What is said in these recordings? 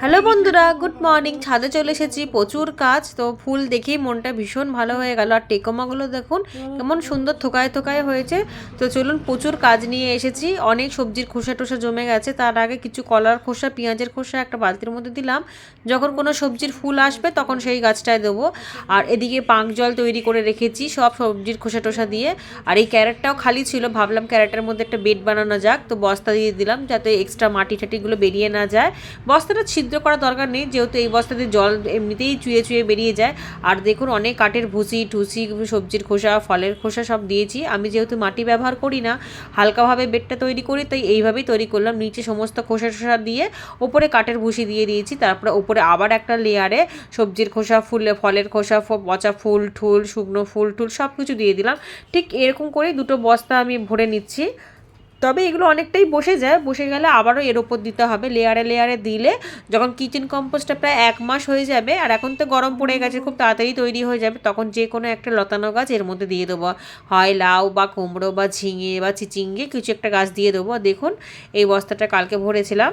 Hello বন্ধুরা good morning ছাদে চলে এসেছি, প্রচুর কাজ, তো ফুল দেখেই মনটা ভীষণ ভালো হয়ে গেল। আর টেকোমাগুলো দেখুন, কেমন সুন্দর থোকায় থোকায় হয়েছে। তো চলুন প্রচুর কাজ নিয়ে এসেছি। অনেক সবজির খোসা টোসা জমে গেছে। তার আগে কিছু কলার খোসা, পেঁয়াজের খোসা একটা বালতির মধ্যে দিলাম। যখন কোনো সবজির ফুল আসবে, তখন সেই গাছটায় দেবো। আর এদিকে পাঁক জল তৈরি করে রেখেছি সব সবজির খোসা টোসা দিয়ে। আর এই ক্যারেটটাও খালি ছিল, ভাবলাম ক্যারেটের মধ্যে একটা বেড বানানো যাক। তো বস্তা দিয়ে দিলাম, যাতে এক্সট্রা মাটি টাটিগুলো বেরিয়ে না যায়। বস্তাটা ছিদ্র করার দরকার নেই, যেহেতু এই বস্তাতে জল এমনিতেই চুয়ে চুয়ে বেরিয়ে যায়। আর দেখুন, অনেক কাঠের ভুসি টুসি সবজির খোসা, ফলের খোসা সব দিয়েছি। আমি যেহেতু মাটি ব্যবহার করি না, হালকাভাবে বেডটা তৈরি করি, তাই এইভাবেই তৈরি করলাম। নিচে সমস্ত খোসা টোসা দিয়ে ওপরে কাঠের ভুসি দিয়ে দিয়েছি। তারপরে ওপরে আবার একটা লেয়ারে সবজির খোসা, ফুল, ফলের খোসা পচা ফুল, ঠুল, শুকনো ফুল টুল সব কিছু দিয়ে দিলাম। ঠিক এরকম করেই দুটো বস্তা আমি ভরে নিচ্ছি। তবে এগুলো অনেকটাই বসে যায়, বসে গেলে আবারও এর ওপর দিতে হবে। লেয়ারে লেয়ারে দিলে যখন কিচেন কম্পোস্টটা প্রায় এক মাস হয়ে যাবে, আর এখন তো গরম পড়ে গেছে, খুব তাড়াতাড়ি তৈরি হয়ে যাবে, তখন যে কোনো একটা লতানো গাছ এর মধ্যে দিয়ে দেবো। হয় লাউ বা কুমড়ো বা ঝিঙে বা চিচিঙ্গে কিছু একটা গাছ দিয়ে দেবো। দেখুন, এই বস্তাটা কালকে ভরেছিলাম।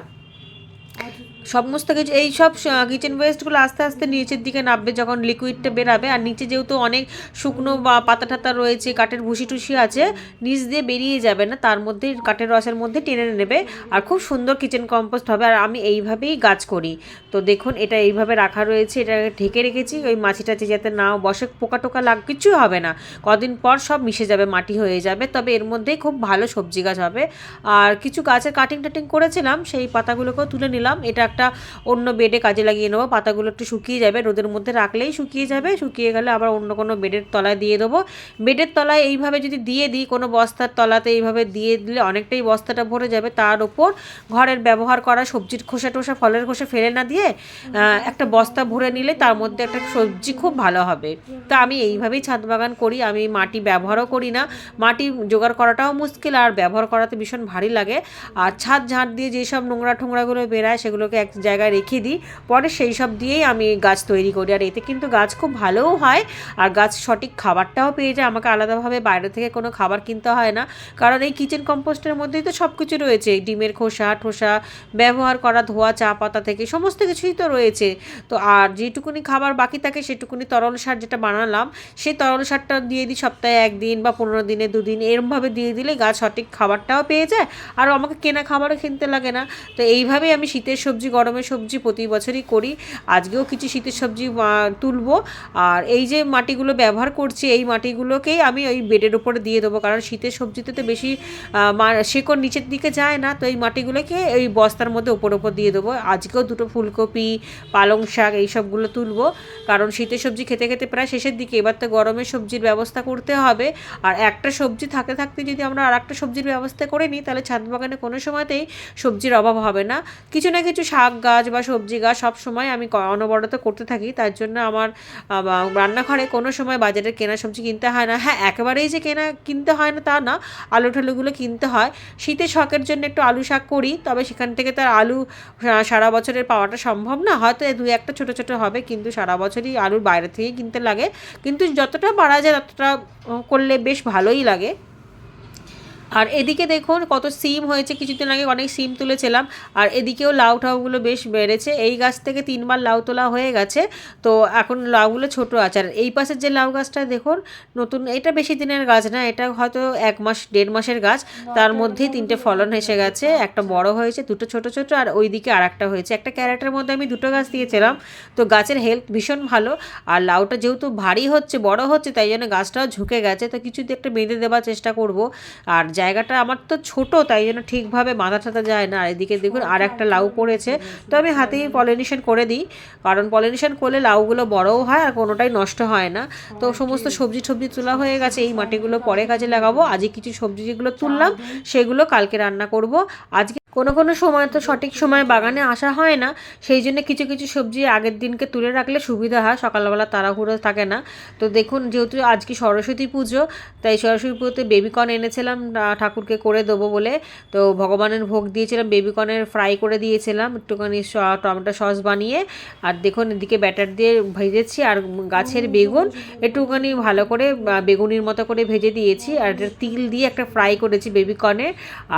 সমস্ত কিছু, এই সব কিচেন ওয়েস্টগুলো আস্তে আস্তে নিচের দিকে নামবে যখন লিকুইডটা বেরাবে। আর নিচে যেহেতু অনেক শুকনো বা পাতা টাতা রয়েছে, কাঠের ভুসি টুসি আছে, নিচ দিয়ে বেরিয়ে যাবে না, তার মধ্যে কাঠের রসের মধ্যে টেনে নেবে। আর খুব সুন্দর কিচেন কম্পোস্ট হবে, আর আমি এইভাবেই গাছ করি। তো দেখুন, এটা এইভাবে রাখা রয়েছে, এটা ঢেকে রেখেছি, ওই মাছি টাছি যাতে নাও বসে পোকা টোকা লাগ কিছু হবে না। কদিন পর সব মিশে যাবে, মাটি হয়ে যাবে, তবে এর মধ্যেই খুব ভালো সবজি গাছ হবে। আর কিছু গাছের কাটিং টাটিং করেছিলাম, সেই পাতাগুলোকেও তুলে নিলাম, এটা একটা অন্য বেডে কাজে লাগিয়ে নেব, পাতাগুলো একটু শুকিয়ে যাবে, রোদের মধ্যে রাখলেই শুকিয়ে যাবে, শুকিয়ে গেলে আবার অন্য কোনো বেডের তলায় দিয়ে দেবো। বেডের তলায় এইভাবে যদি দিয়ে দিই, কোনো বস্তার তলাতে এইভাবে দিয়ে দিলে অনেকটাই বস্তাটা ভরে যাবে। তার ওপর ঘরের ব্যবহার করা সবজির খোসা টোসা, ফলের খোসা ফেলে না দিয়ে একটা বস্তা ভরে নিলে তার মধ্যে একটা সবজি খুব ভালো হবে। তো আমি এইভাবেই ছাদ বাগান করি, আমি মাটি ব্যবহারও করি না। মাটি জোগাড় করাটাও মুশকিল, আর ব্যবহার করাতে ভীষণ ভারী লাগে। আর ছাদ ঝাঁট দিয়ে যেসব নোংরা ঠোংরাগুলো বেরায়, সেগুলোকে এক জায়গায় রেখে দিই। পরে সেই সব দিয়েই আমি গাছ তৈরি করি। আর এতে কিন্তু গাছ খুব ভালোও হয় আর গাছ সঠিক খাবারটাও পেয়ে যায়। আমাকে আলাদাভাবে বাইরে থেকে কোনো খাবার কিনতে হয় না। কারণ এই কিচেন কম্পোস্টের মধ্যেই তো সব কিছু রয়েছে। ডিমের খোসা, ঠোসা ব্যবহার করা, ধোয়া, চা পাতা থেকে সমস্ত কিছুই তো রয়েছে। তো আর যেটুকুনি খাবার বাকি থাকে সেটুকুনি তরল সার যেটা বানালাম, সেই তরল সারটা দিয়ে দিই সপ্তাহে একদিন বা পনেরো দিনে দুদিন। এরমভাবে দিয়ে দিলে গাছ সঠিক খাবারটাও পেয়ে যায়। আর আমাকে কেনা খাবারও কিনতে লাগে না। তো এইভাবেই আমি শীতের সবজি গরমের সবজি প্রতি বছরই করি। আজকেও কিছু শীতের সবজি তুলবো। আর এই যে মাটিগুলো ব্যবহার করছি, এই মাটিগুলোকেই আমি ওই বেডের উপরে দিয়ে দেবো। কারণ শীতের সবজিতে তো বেশি শেকড় নিচের দিকে যায় না। তো এই মাটিগুলোকে ওই বস্তার মধ্যে ওপর ওপর দিয়ে দেবো। আজকেও দুটো ফুলকপি, পালং শাক এইসবগুলো তুলবো। কারণ শীতের সবজি খেতে খেতে প্রায় শেষের দিকে। এবার তো গরমের সবজির ব্যবস্থা করতে হবে। আর একটা সবজি থাকতে থাকতে যদি আমরা আর একটা সবজির ব্যবস্থা করে নিই, তাহলে ছাদ বাগানে কোনো সময়তেই সবজির অভাব হবে না। কিছু না কিছু শাক গাছ বা সবজি গাছ সব সময় আমি অনবরত করতে থাকি। তার জন্য আমার রান্নাঘরে কোনো সময় বাজারে কেনা সবজি কিনতে হয় না। হ্যাঁ একেবারেই যে কেনা, কিনতে হয় না তা না, আলু ঠালুগুলো কিনতে হয়। শীতের শখের জন্য একটু আলু শাক করি, তবে সেখান থেকে তার আলু সারা বছরের পাওয়াটা সম্ভব না। হয়তো দু একটা ছোটো ছোটো হবে, কিন্তু সারা বছরই আলুর বাইরে থেকে কিনতে লাগে। কিন্তু যতটা পারা যায়, ততটা করলে বেশ ভালোই লাগে। আর এদিকে দেখুন কত সিম হয়েছে, কিছুদিন আগে অনেক সিম তুলেছিলাম, আর এদিকেও লাউ টাউগুলো বেশ বেড়েছে। এই গাছ থেকে তিনবার লাউ তোলা হয়ে গেছে, তো এখন লাউগুলো ছোট আছে। আর এই পাশের যে লাউ গাছটা দেখুন, নতুন, এটা বেশি দিনের গাছ না, এটা হয়তো এক মাস, দেড় মাসের গাছ, তার মধ্যেই তিনটে ফলন এসে গেছে, একটা বড় হয়েছে, দুটো ছোট ছোট, আর ওই দিকে আর একটা হয়েছে। একটা ক্যারেটের মধ্যে আমি দুটো গাছ দিয়েছিলাম, তো গাছের হেলথ ভীষণ ভালো, আর লাউটা যেহেতু ভারী হচ্ছে, বড় হচ্ছে, তাই জন্য গাছটাও ঝুঁকে গেছে, তো কিছুতে একটা বেঁধে দেওয়ার চেষ্টা করব। আর জায়গাটা আমার তো ছোট তাই জন্য ঠিকভাবে বাঁধা টাথা যায় না। আর এদিকে দেখুন আর একটা লাউ পড়েছে। তো আমি হাতেই পলিনেশন করে দিই। কারণ পলিনেশন করলে লাউগুলো বড়ও হয় আর কোনোটাই নষ্ট হয় না। তো সমস্ত সবজি টবজি তোলা হয়ে গেছে। এই মাটিগুলো পরে কাজে লাগাবো। আজকে কিছু সবজি যেগুলো তুললাম। সেগুলো কালকে রান্না করব। আজকে কোনো কোনো সময় তো সঠিক সময় বাগানে আসা হয় না, সেই জন্য কিছু কিছু সবজি আগের দিনকে তুলে রাখলে সুবিধা হয়, সকালবেলা তাড়াহুড়ো থাকে না। তো দেখুন, যেহেতু আজকে সরস্বতী পুজো, তাই সরস্বতী পুজোতে বেবিকর্ন এনেছিলাম ঠাকুরকে করে দেবো বলে। তো ভগবানের ভোগ দিয়েছিলাম বেবিকর্নের ফ্রাই করে দিয়েছিলাম, একটুখানি টমেটো সস বানিয়ে। আর দেখুন, এদিকে ব্যাটার দিয়ে ভেজেছি, আর গাছের বেগুন একটুখানি ভালো করে বেগুনির মতো করে ভেজে দিয়েছি। আর তিল দিয়ে একটা ফ্রাই করেছি বেবিকর্নের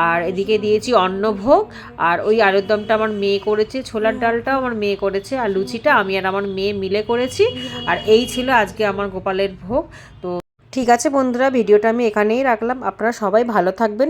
আর এদিকে দিয়েছি অন্ন ভোগ আর ওই আলুর দমটা আমার মেয়ে করেছে ছোলার ডালটাও আমার মেয়ে করেছে আর লুচিটা আমি আর আমার মেয়ে মিলে করেছি আর এই ছিল আজকে আমার গোপালের ভোগ। তো ঠিক আছে বন্ধুরা ভিডিওটা আমি এখানেই রাখলাম আপনারা সবাই ভালো থাকবেন